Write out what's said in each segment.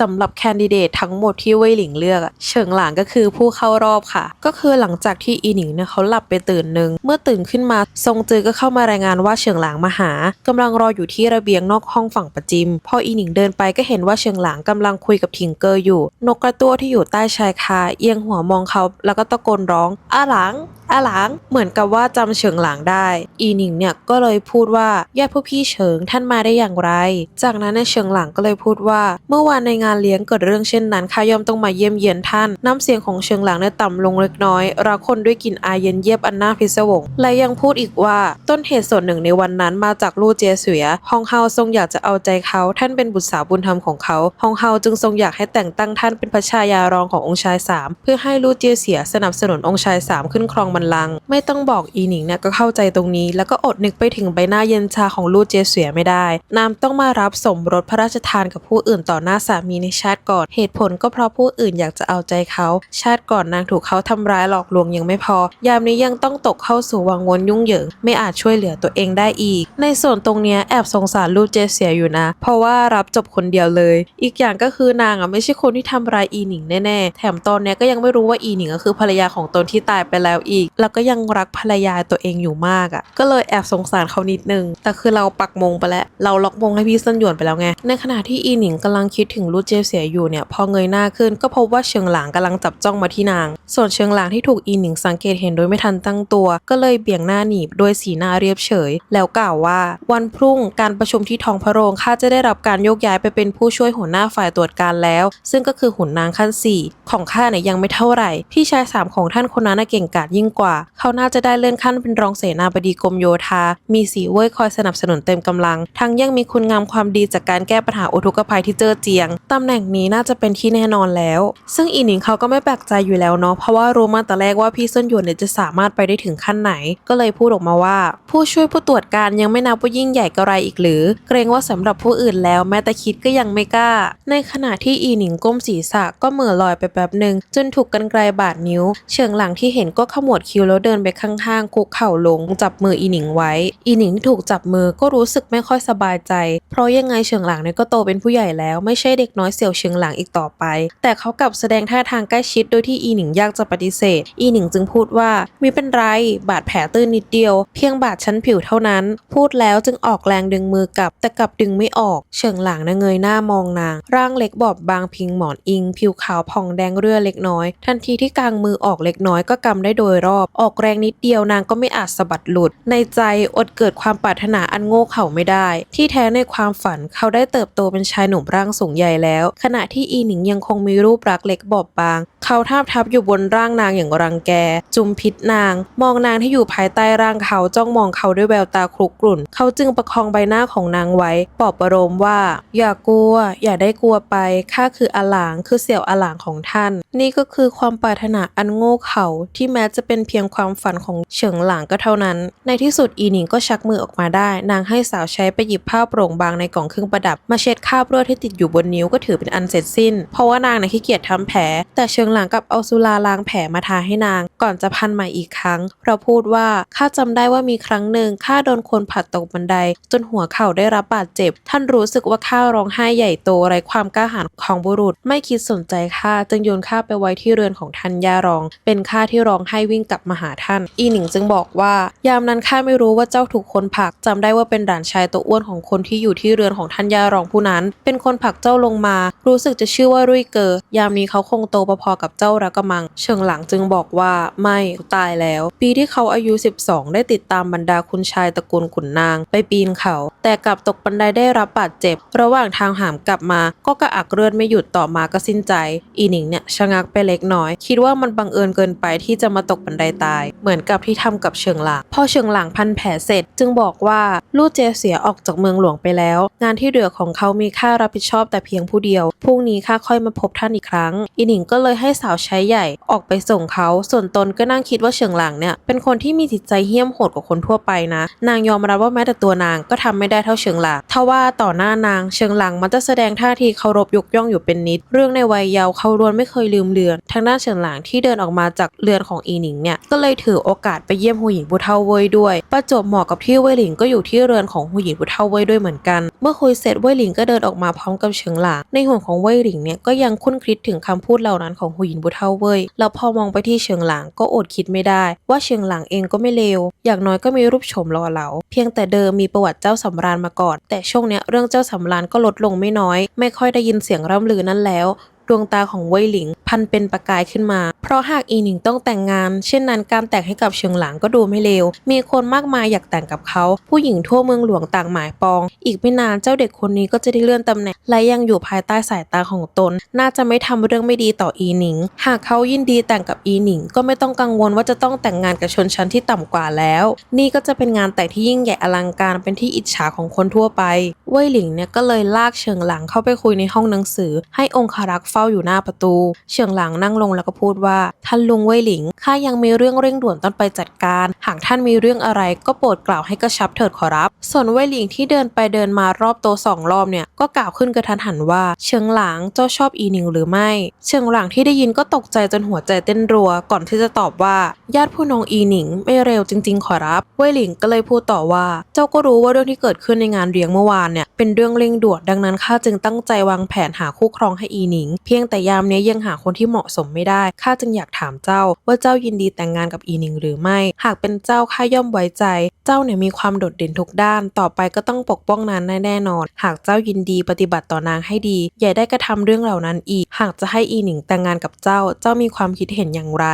สำหรับแคนดิเดตทั้งหมดที่เว่ยหลิงเลือกเฉิงหลางก็คือผู้เข้ารอบค่ะ ก็คือหลังจากที่อีหนิงเนี่ยเขาหลับไปตื่นหนึ่งเมื่อตื่นขึ้นมาซงจือก็เข้ามารายงานว่าเฉิงหลางมาหากำลังรออยู่ที่ระเบียงนอกห้องฝั่งประจิม พออีหนิงเดินไปก็เห็นว่าเฉิงหลางกำลังคุยกับทิงเกอร์อยู่ นกกระตั้วที่อยู่ใต้ชายคาเอียงหัวมองเขาแล้วก็ตะโกนร้องอาหลัง อาหลางเหมือนกับว่าจำเฉิงหลางได้ อีหนิงเนี่ยก็เลยพูดว่าญาติผู้พี่เฉิงท่านมาได้อย่างไร จากนั้นในเฉิงหลางก็เลยพูดว่า เมื่อวานในงานเลี้ยงเกิดเรื่องเช่นนั้นข้ายอมต้องมาเยี่ยมเยียนท่าน น้ำเสียงของเฉิงหลางเนี่ยต่ำลงเล็กน้อยราวคนด้วยกลิ่นอายเย็นเยียบอันน่าพิศวง และยังพูดอีกว่าต้นเหตุส่วนหนึ่งในวันนั้นมาจากลู่เจียเสวียฮองเฮาทรงอยากจะเอาใจเขาท่านเป็นบุตรสาวบุญธรรมของเขาฮองเฮาจึงทรงอยากให้แต่งตั้งท่านเป็นพระชายารองขององค์ชายสามเพื่อให้ลู่เจียเสียสนับสนุนองค์ชายสามขึ้นครองบัลลัง ไม่ต้องบอกอีหนิงเนี่ยก็เข้าใจตรงนี้ แล้วก็อดนึกไปถึงใบหน้าเย็นชาของลู่เจเสียไม่ได้ นามต้องมารับสมรสพระราชทานกับผู้อื่นต่อหน้าสามีในชาติก่อน เหตุผลก็เพราะผู้อื่นอยากจะเอาใจเขา ชาติก่อนนางถูกเขาทำร้ายหลอกลวงยังไม่พอ ยามนี้ยังต้องตกเข้าสู่วังวนยุ่งเหยิง ไม่อาจช่วยเหลือตัวเองได้อีก ในส่วนตรงเนี้ยแอบสงสารลู่เจเสียอยู่นะ เพราะว่ารับจบคนเดียวเลย อีกอย่างก็คือนางอะไม่ใช่คนที่ทำร้ายอีหนิงแน่ๆ แถมตอนเนี้ยก็ยังไม่รู้ว่าอีหนิงก็คือภรรยาของตนที่ตายไปแล้วอีกแล้วก็ยังรักภรรยาตัวเองอยู่มากอะ ก็เลยแอบสงสารเขานิดนึง แต่คือเราปักมงไปแล้ว เราล็อกมงให้พี่เซินหยวนไปแล้วไง ในขณะที่อีหนิงกำลังคิดถึงลู่เจเสียอยู่เนี่ย พอเงยหน้าขึ้นก็พบว่าเชิงหลางกำลังจับจ้องมาที่นาง ส่วนเชิงหลางที่ถูกอีหนิงสังเกตเห็นโดยไม่ทันตั้งตัว ก็เลยเบี่ยงหน้าหนีบด้วยสีหน้าเรียบเฉย แล้วกล่าวว่า วันพรุ่งการประชุมที่ท้องพระโรงข้าจะได้รับการโยกย้ายไปเป็นผู้ช่วยหัวหน้าฝ่ายตรวจการแล้ว ซึ่งก็คือหุ่นนางขั้นสี่ของข้าเนี่ยยังไม่เท่าไหร่พี่ชายสามของท่านคนนั้นเก่งกาจยิ่งกว่า เขาน่าจะได้เลื่อนขั้นเป็นรองเสนาบดีกรมโยธา มีสีเว่ยคอยสนับสนุนเต็มกำลัง ทั้งยังมีคุณงามความดีจากการแก้ปัญหาอุทกภัยที่เจอเจียงตำแหน่งนี้น่าจะเป็นที่แน่นอนแล้ว ซึ่งอีหนิงเขาก็ไม่แปลกใจอยู่แล้วเนาะ เพราะว่ารู้มาแต่แรกว่าพี่เซินหยวนเนี่ยจะสามารถไปได้ถึงขั้นไหน ก็เลยพูดออกมาว่า ผู้ช่วยผู้ตรวจการยังไม่นับว่ายิ่งใหญ่กระไรอีกหรือ เกรงว่าสำหรับผู้อื่นแล้วแม้แต่คิดก็ยังไม่กล้า ในขณะที่อีหนิงก้มศีรษะก็เหม่อลอยไปแป๊บหนึ่งจนถูกกันไกลบาดนิ้ว เชิงหลังที่เห็นก็ขมวดคิวแล้วเดินไปข้างๆคุกเข่าลง จับมืออีหนิงไว้ อีหนิงที่ถูกจับมือก็รู้สึกไม่ค่อยสบายใจ เพราะยังไงเฉิงหลังเนี่ยก็โตเป็นผู้ใหญ่แล้วไม่ใช่เด็กน้อยเสี่ยวเฉิงหลังอีกต่อไป แต่เขากลับแสดงท่าทางใกล้ชิดโดยที่อีหนิงยากจะปฏิเสธ อีหนิงจึงพูดว่าไมีเป็นไรบาดแผลตื้นนิดเดียว เพียงบาดชั้นผิวเท่านั้น พูดแล้วจึงออกแรงดึงมือกลับ แต่กลับดึงไม่ออก เฉิงหลังนะเงยหน้ามองนาง ร่างเล็กบอบบางพิงหมอนอิง ผิวขาวผ่องแดงเรื่อเล็กน้อย ทันทีที่กางมือออกเล็กน้อยก็กำได้โดยรอบออกแรงนิดเดียวนางก็ไม่อาจสะบัดหลุด ในใจอดเกิดความปรารถนาอันโง่เขลาไม่ได้ ที่แท้ในความฝันเขาได้เติบโตเป็นชายหนุ่มร่างสูงใหญ่แล้ว ขณะที่อีหนิงยังคงมีรูปรักเล็กบอบบาง เขาทาบทับอยู่บนร่างนางอย่างรังแก จุมพิษนาง มองนางที่อยู่ภายใต้ร่างเขาจ้องมองเขาด้วยแววตาครุกรุ่น เขาจึงประคองใบหน้าของนางไว้ปลอบประโลมว่า อย่ากลัว อย่าได้กลัวไปข้าคืออาหลางคือเสี่ยวอาหลางของท่าน นี่ก็คือความปรารถนาอันโง่เขลาที่แม้จะเป็นเพียงความฝันของเฉิงหลางก็เท่านั้น ในที่สุดอีหนิงก็ชักมือออกมาได้ นางให้สาวใช้ไปหยิบผ้าโปร่งบางในกล่องเครื่องประดับ มาเช็ดคราบเลือดที่ติดอยู่บนนิ้วก็ถือเป็นอันเสร็จสิ้น เพราะว่านางน่ะขี้เกียจทำแผล แต่เชิงหลังกลับเอาสุราล้างแผลมาทาให้นาง ก่อนจะพันใหม่อีกครั้ง เราพูดว่าข้าจำได้ว่ามีครั้งหนึ่งข้าโดนคนผลัดตกบันได จนหัวเข่าได้รับบาดเจ็บ ท่านรู้สึกว่าข้าร้องไห้ใหญ่โตไรความกล้าหาญของบุรุษ ไม่คิดสนใจข้าจึงโยนข้าไปไว้ที่เรือนของท่านยารอง เป็นข้าที่ร้องไห้วิ่งกลับมาหาท่าน อีหนิงจึงบอกว่า ยามนั้นข้าไม่รู้ว่าเจ้าถูกคนผลักจำได้ว่าเป็นด่านชายตัวอ้วนของคนที่อยู่ที่เรือนของท่านย่ารองผู้นั้น เป็นคนผลักเจ้าลงมา รู้สึกจะชื่อว่ารุ่ยเกอยามนี้เขาคงโตพอๆกับเจ้าระกะมัง เชิงหลังจึงบอกว่าไม่ตายแล้ว ปีที่เขาอายุ 12 ได้ติดตามบรรดาคุณชายตระกูลขุนนาง ไปปีนเขา แต่กลับตกบันไดได้รับบาดเจ็บ ระหว่างทางหามกลับมา ก็กระอักเลือดไม่หยุดต่อมาก็สิ้นใจ อีหนิงเนี่ยชะงักไปเล็กน้อย คิดว่ามันบังเอิญเกินไปที่จะมาตกบันไดตาย เหมือนกับที่ทำกับเชิงหลังพอเชิงหลังพันแผลเสร็จ จึงบอกว่าลู่เจเสียออกจากเมืองหลวงไปแล้ว งานที่เหลือของเขามีค่ารับผิดชอบแต่เพียงผู้เดียวพรุ่งนี้ข้าค่อยมาพบท่านอีกครั้ง อีหนิงก็เลยให้สาวใช้ใหญ่ออกไปส่งเขา ส่วนตนก็นั่งคิดว่าเฉิงหลังเนี่ยเป็นคนที่มีจิตใจเหี้ยมโหดกว่าคนทั่วไปนะ นางยอมรับว่าแม้แต่ตัวนางก็ทำไม่ได้เท่าเฉิงหลังทว่าต่อหน้านางเฉิงหลังมันจะแสดงท่าทีเคารพยกย่องอยู่เป็นนิด เรื่องในวัยเยาว์เขาลวนไม่เคยลืมเลือน ทางด้านเฉิงหลังที่เดินออกมาจากเรือนของอีหนิงเนี่ยเนี่ยก็เลยถือโอกาสไปเยี่ยมหูหญิงผู้เฒ่าเว่ยด้วย ประจวบเหมาะกับที่เว่ยหลิงก็อยู่ที่เรือนของหูหญิงผู้เฒ่าเว่ยด้วยเหมือนกัน เมื่อคุยเสร็จเว่ยหลิงก็เดินออกมาพร้อมกับเฉิงหลางในหัวของเว่ยหลิงเนี่ยก็ยังคุ้นคิดถึงคำพูดเหล่านั้นของหูหญิงผู้เฒ่าเว่ยแล้วพอมองไปที่เฉิงหลางก็อดคิดไม่ได้ ว่าเฉิงหลางเองก็ไม่เลวอย่างน้อยก็มีรูปโฉมหล่อเหลาเพียงแต่เดิมมีประวัติเจ้าสำราญมาก่อน แต่ช่วงเนี้ยเรื่องเจ้าสำราญก็ลดลงไม่น้อย ไม่ค่อยได้ยินเสียงร่ำลือนั้นแล้วดวงตาของเว่ยหลิง พันเป็นประกายขึ้นมา เพราะหากอีหนิงต้องแต่งงาน เช่นนั้นการแต่งให้กับเฉิงหลางก็ดูไม่เลว มีคนมากมายอยากแต่งกับเขา ผู้หญิงทั่วเมืองหลวงต่างหมายปอง อีกไม่นานเจ้าเด็กคนนี้ก็จะได้เลื่อนตำแหน่ง และยังอยู่ภายใต้สายตาของตน น่าจะไม่ทำเรื่องไม่ดีต่ออีหนิง หากเขายินดีแต่งกับอีหนิง ก็ไม่ต้องกังวลว่าจะต้องแต่งงานกับชนชั้นที่ต่ำกว่าแล้ว นี่ก็จะเป็นงานแต่งที่ยิ่งใหญ่อลังการเป็นที่อิจฉาของคนทั่วไป เว่ยหลิงเนี่ยก็เลยลากเฉิงหลางเข้าไปคุยในห้องหนังสือ ให้องคารักษ์เฝ้าอยู่หน้าประตู เฉิงหลางนั่งลงแล้วก็พูดว่า ท่านลุงเว่ยหลิง ข้ายังมีเรื่องเร่งด่วนต้องไปจัดการ หากท่านมีเรื่องอะไรก็โปรดกล่าวให้กระชับเถิดขอรับ ส่วนเว่ยหลิงที่เดินไปเดินมารอบโต๊ะสองรอบเนี่ย ก็กล่าวขึ้นกระทันหันว่า เฉิงหลางเจ้าชอบอีหนิงหรือไม่ เฉิงหลางที่ได้ยินก็ตกใจจนหัวใจเต้นรัว ก่อนที่จะตอบว่า ญาติผู้น้องอีหนิง ไม่เร็วจริง ๆ ขอรับเว่ยหลิงก็เลยพูดต่อว่า เจ้าก็รู้ว่าเรื่องที่เกิดขึ้นในงานเลี้ยงเมื่อวานเนี่ยเป็นเรื่องเร่งด่วนดังนั้นข้าจึงตั้งใจวางแผนหาคู่ครองให้อีหนิงเพียงแต่ยามนี้ยังหาคนที่เหมาะสมไม่ได้ ข้าจึงอยากถามเจ้าว่าเจ้ายินดีแต่งงานกับอีหนิงหรือไม่ หากเป็นเจ้าข้าย่อมไว้ใจ เจ้าเนี่ยมีความโดดเด่นทุกด้าน ต่อไปก็ต้องปกป้องนางแน่นอน หากเจ้ายินดีปฏิบัติต่อนางให้ดี อย่าได้กระทำเรื่องเหล่านั้นอีก หากจะให้อีหนิงแต่งงานกับเจ้า เจ้ามีความคิดเห็นอย่างไร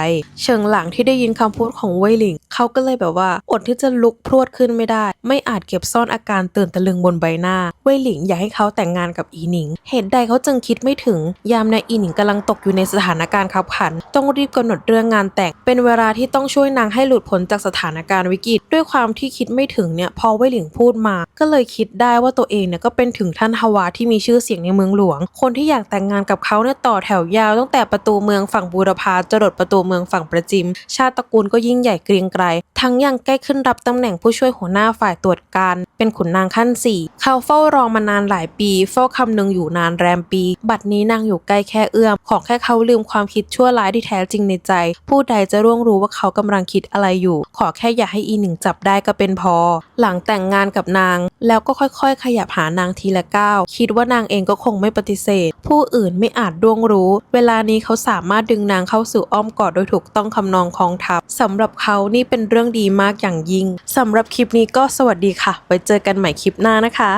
เฉิงหลังที่ได้ยินคำพูดของเว่ยหลิง เขาก็เลยแบบว่า อดที่จะลุกพรวดขึ้นไม่ได้ ไม่อาจเก็บซ่อนอาการตื่นตะลึงบนใบหน้า ว่ยหลิงอยากให้เขาแต่งงานกับอีหนิง เหตุใดเขาจึงคิดไม่ถึง ยามในอีหนิงกำลังตกอยู่ในสถานการณ์ขับขัน ต้องรีบกำหนดเรื่องงานแต่ง เป็นเวลาที่ต้องช่วยนางให้หลุดพ้นจากสถานการณ์วิกฤต ด้วยความที่คิดไม่ถึงเนี่ยพอเว่ยหลิงพูดมา ก็เลยคิดได้ว่าตัวเองเนี่ยก็เป็นถึงท่านฮวาที่มีชื่อเสียงในเมืองหลวง คนที่อยากแต่งงานกับเขาเนี่ยต่อแถวยาวตั้งแต่ประตูเมืองฝั่งบูรพาจรดประตูเมืองฝั่งประจิม ชาติตระกูลก็ยิ่งใหญ่เกรียงไกรทั้งยังใกล้ขึ้นรับตำแหน่งผู้ช่วยหัวหน้าฝ่ายตรวจการ เป็นขุนนางขั้นสี่เขาเฝ้ารอมานานหลายปีเฝ้าคำนึงอยู่นานแรมปี บัดนี้นางอยู่ใกล้แค่เอื้อม ขอแค่เขาลืมความคิดชั่วร้ายที่แท้จริงในใจ ผู้ใดจะร่วงรู้ว่าเขากำลังคิดอะไรอยู่ ขอแค่อย่าให้อีหนึ่งจับได้ก็เป็นพอ หลังแต่งงานกับนาง แล้วก็ค่อยๆ ขยับหานางทีละก้าวคิดว่านางเองก็คงไม่ปฏิเสธ ผู้อื่นไม่อาจร่วงรู้ เวลานี้เขาสามารถดึงนางเข้าสู่อ้อมกอดโดยถูกต้องคำนองของทัพสำหรับเขานี่เป็นเรื่องดีมากอย่างยิ่งสำหรับคลิปนี้ก็สวัสดีค่ะ ไว้เจอกันใหม่คลิปหน้านะคะ